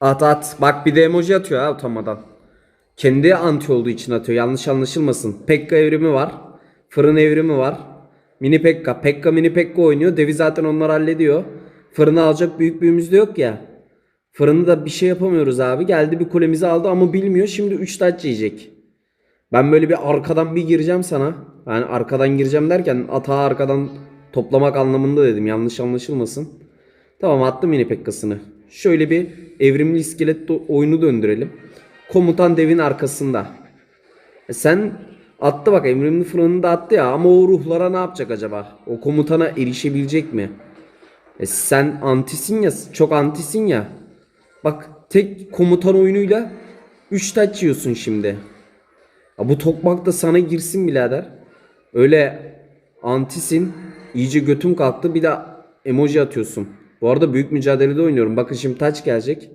At at. Bak bir de emoji atıyor ha utanmadan. Kendi anti olduğu için atıyor. Yanlış anlaşılmasın. Pekka evrimi var. Fırın evrimi var. Mini Pekka. Pekka mini Pekka oynuyor. Devi zaten onları hallediyor. Fırını alacak büyük büyüğümüz de yok ya. Fırını da bir şey yapamıyoruz abi. Geldi bir kulemizi aldı ama bilmiyor. Şimdi 3 taç yiyecek. Ben böyle bir arkadan bir gireceğim sana. Yani arkadan gireceğim derken atağı arkadan toplamak anlamında dedim. Yanlış anlaşılmasın. Tamam attım mini pekkasını. Şöyle bir evrimli iskelet oyunu döndürelim. Komutan devin arkasında. E sen attı bak evrimli fırını da attı ya ama o ruhlara ne yapacak acaba? O komutana erişebilecek mi? E sen antisin ya çok antisin ya. Bak tek komutan oyunuyla 3 taç yiyorsun şimdi. Ya bu tokmak da sana girsin birader. Öyle antisin. iyice götüm kalktı bir de emoji atıyorsun. Bu arada büyük mücadelede oynuyorum. Bakın şimdi taç gelecek.